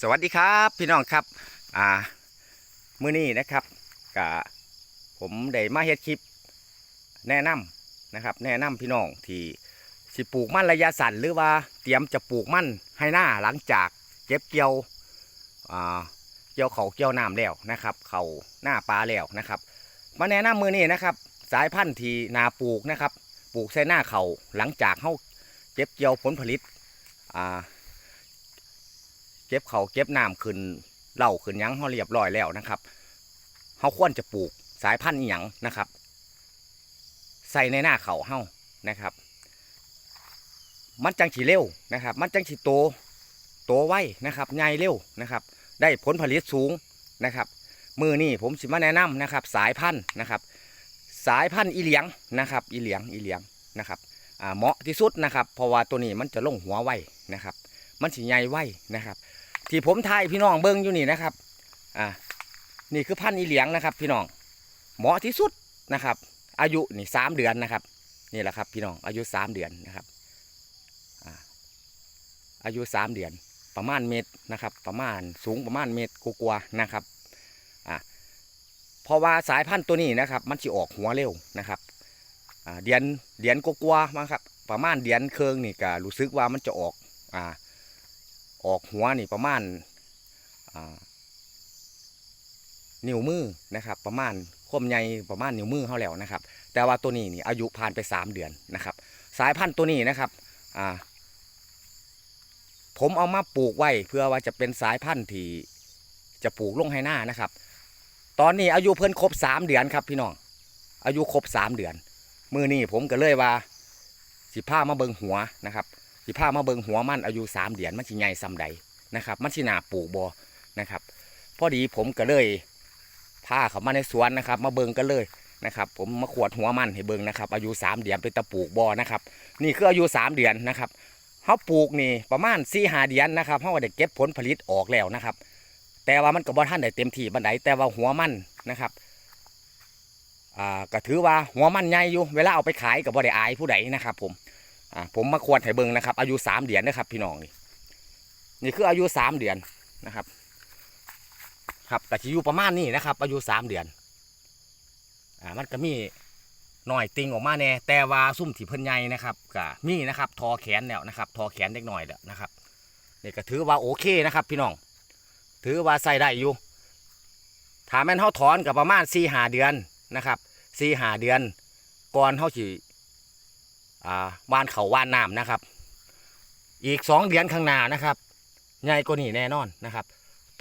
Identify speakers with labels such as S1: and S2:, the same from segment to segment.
S1: สวัสดีครับพี่น้องครับ อ่ามื้อนี้นะครับกับผมได้มาเฮ็ดคลิป แนะนำนะครับ แนะนำพี่น้องที่สิปลูกมันระยะสั้นหรือว่าเตรียมจะปลูกมันให้หน้าหลังจากเก็บเกี่ยวอ่าเกี่ยวเขาเกี่ยวน้ำแล้วนะครับ เขาหน้าปลาแล้วนะครับ มาแนะนำมือนี้นะครับ สายพันธุ์ที่นาปลูกนะครับ ปลูกใส่หน้าเขาหลังจากเขาเก็บเกี่ยวผลผลิตอ่า เก็บเขาเก็บน้ำขึ้นเหล่าขึ้นยังเขาเรียบร้อยแล้วนะครับเขาควรจะปลูกสายพันธุ์อหยังนะครับ ใส่ในหน้าเขาเฮานะครับ มันจังฉีเร็วนะครับ มันจังฉีโตโตไวนะครับใหญ่เร็วนะครับ ได้ผลผลิตสูงนะครับ มือนี่ผมสิมาแนะนำนะครับ สายพันธุ์นะครับ สายพันธุ์อีเหลียงนะครับ อีเหลียงอีเหลียงนะครับเหมาะที่สุดนะครับ เพราะว่าตัวนี้มันจะลงหัวไวนะครับ มันสิใหญ่ไวนะครับ ที่ผมทายพี่น้องเบิ้งอยู่นี่นะครับอ่านี่คือพันธุ์อีเหลียงนะครับ พี่น้องเหมาะที่สุดนะครับ อายุนี่สามเดือนนะครับนี่แหละครับ พี่น้องอายุสามเดือนนะครับอ่าอายุสามเดือนประมาณเมตรนะครับ ประมาณสูงประมาณเมตรกว่าๆนะครับอ่าเพราะว่าสายพันธุ์ตัวนี้นะครับ มันสิออกหัวเร็วนะครับอ่าเดือนเดือนกว่าๆมั้งครับประมาณเดือนเคืองนี่ก็รู้สึกว่ามันจะออกอ่า ออกหัวนี่ประมาณนิ้วมือนะครับ ประมาณคมใหญ่ประมาณนิ้วมือเขาแล้วนะครับ แต่ว่าตัวนี้นี่อายุผ่านไป 3 เดือนนะครับ สายพันธุ์ตัวนี้นะครับผมเอามาปลูกไว้เพื่อว่าจะเป็นสายพันธุ์ที่จะปลูกลงให้หน้านะครับ ตอนนี้อายุเพิ่นครบ 3 เดือนครับพี่น้องอายุครบ 3 เดือน มือนี้ผมก็เลยว่าสิผ้ามาเบิงหัวนะครับ สิพามาเบิงหัวมันอายุสามเดือนมันสิใหญ่ซำใดนะครับ มันสิหนาปลูกบอนะครับ พอดีผมก็เลยพาเขามาในสวนนะครับ มาเบิงกันเลยนะครับ ผมมาขวดหัวมันให้เบิงนะครับ อายุสามเดือนเป็นตะปลูกบอนะครับ นี่คืออายุสามเดือนนะครับเขาปลูกนี่ประมาณสี่หาเดือนนะครับเขาก็ได้เก็บผลผลิตออกแล้วนะครับ แต่ว่ามันก็บ่ท่านได้เต็มที่บันไดแต่ว่าหัวมันนะครับอ่าก็ถือว่าหัวมันใหญ่อยู่ เวลาเอาไปขายกับบ่ได้อายผู้ใดนะครับ ผม อ่าผมมาควรให้เบิงนะครับ อายุสามเดือนนะครับ พี่น้องนี่นี่คืออายุสามเดือนนะครับ ครับแต่ที่อยู่ประมาณนี้นะครับ อายุสามเดือนอ่ามันก็มีหน่อยติงออกมาแน่แต่ว่าซุ่มที่เพิ่นใหญ่นะครับก็มีนะครับ ทอแขนแล้วนะครับ ทอแขนเล็กหน่อยแล้วนะครับนี่ก็ถือว่าโอเคนะครับ พี่น้อง ถือว่าใส่ได้อยู่ถ้าแม่นเฮาถอนกับประมาณสี่หาเดือนนะครับสี่หาเดือนก่อนเฮาสิ อ่าว่านเขาว่านน้ำนะครับ อีกสองเดือนข้างหน้านะครับใหญ่กว่านี้แน่นอนนะครับ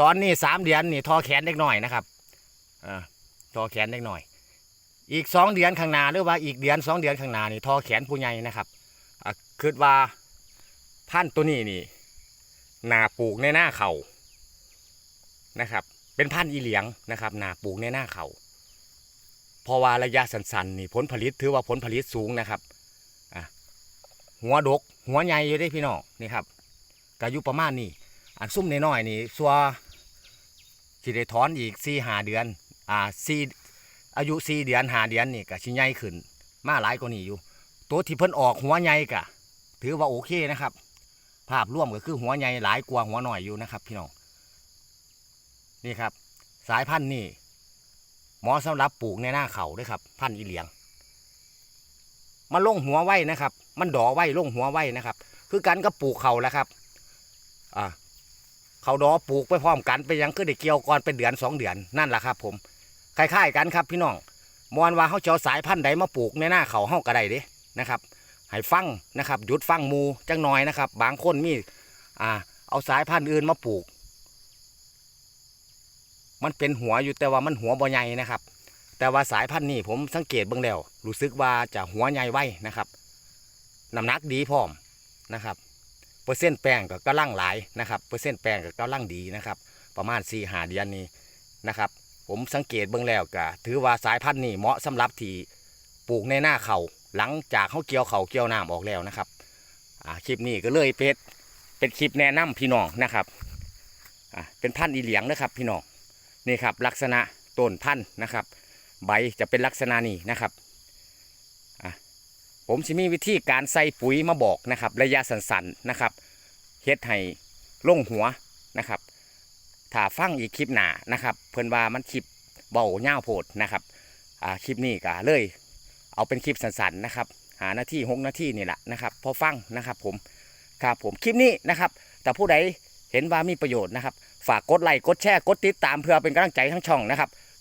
S1: ตอนนี้สามเดือนนี่ทอแขนเล็กหน่อยนะครับอ่าทอแขนเล็กหน่อย อีกสองเดือนข้างหน้าหรือว่าอีกเดือนสองเดือนข้างหน้านี่ทอแขนผู้ใหญ่นะครับอ่าคิดว่าพันธุ์ตัวนี้นี่นาปลูกในหน้าเขานะครับ เป็นพันธุ์อีเหลียงนะครับนาปลูกในหน้าเขาเพราะว่าระยะสั้นๆนี่ผลผลิตถือว่าผลผลิตสูงนะครับ หัวดก หัวใหญ่อยู่ได้พี่น้องนี่ครับก็อยู่ประมาณนี้อันซุ่มน้อยๆนี่สัวสิได้ถอนอีกสี่หาเดือนอ่าสี่อายุสี่เดือนหาเดือนนี่ก็ชิใหญ่ขึ้น มาหลายกว่านี้อยู่ ตัวที่เพิ่นออกหัวใหญ่กะ ถือว่าโอเคนะครับ ภาพร่วมก็คือหัวใหญ่หลายกว่าหัวหน่อยอยู่นะครับ พี่น้องนี่ครับ สายพันธุ์นี่เหมาะสำหรับปลูกในหน้าเขาด้วยครับ พันธุ์อีเหลียง มันลงหัวไว้นะครับ มันดอไว้ลงหัวไว้นะครับ คือกันก็ปลูกเขาแล้วครับอ่าเขาดอปลูกไปพร้อมกันไปยังคือได้เกี่ยวก่อนเป็นเดือนสองเดือนนั่นแหละครับ ผมคล้ายๆกันครับพี่น้องมอนว่าเขาจะเอาสายพันธุ์ใดมาปลูกในหน้าเขาเฮาก็ได้เด้นะครับให้ฟังนะครับหยุดฟังมูจังน้อยนะครับ บางคนมีอ่าเอาสายพันธุ์อื่นมาปลูก มันเป็นหัวอยู่แต่ว่ามันหัวบ่ใหญ่นะครับ แต่ว่าสายพันธุ์นี้ผมสังเกตเบื้องแล้วรู้สึกว่าจะหัวใหญ่ไวนะครับน้ำหนักดีพร้อมนะครับเปอร์เซ็นต์แป้งก็กำลังหลายนะครับเปอร์เซ็นต์แป้งก็กำลังดีนะครับ ประมาณ4ีหาเดือนนี้นะครับ ผมสังเกตเบื้องแล้วก็ถือว่าสายพันธุ์นี้เหมาะสำหรับที่ปลูกในหน้าเขาหลังจากเขาเกี่ยวเขาเกี่ยวน้ำออกแล้วนะครับคลิปนี้ก็เลยเป็นเป็นคลิปแนะนำพี่น้องนะครับเป็นพันธุ์อีเหลียงนะครับพี่น้องนี่ครับลักษณะต้นพันธุ์นะครับ ใบจะเป็นลักษณะนี้นะครับผมจะมีวิธีการใส่ปุ๋ยมาบอกนะครับ ระยะสั้นๆนะครับเฮ็ดให้ล่งหัวนะครับถ้าฟังอีกคลิปหน้านะครับ เพิ่อนว่ามันคลิปเบาเง่าโพดนะครับอ่าคลิปนี้ก็เลย เอาเป็นคลิปสั้นๆนะครับ หาหน้าที่หกนาที่นี่แหละนะครับ พอฟังนะครับผมครับผมคลิปนี้นะครับ แต่ผู้ใดเห็นว่ามีประโยชน์นะครับ ฝากกดไลค์กดแชร์กดติดตามเพื่อเป็นกำลังใจทั้งช่องนะครับ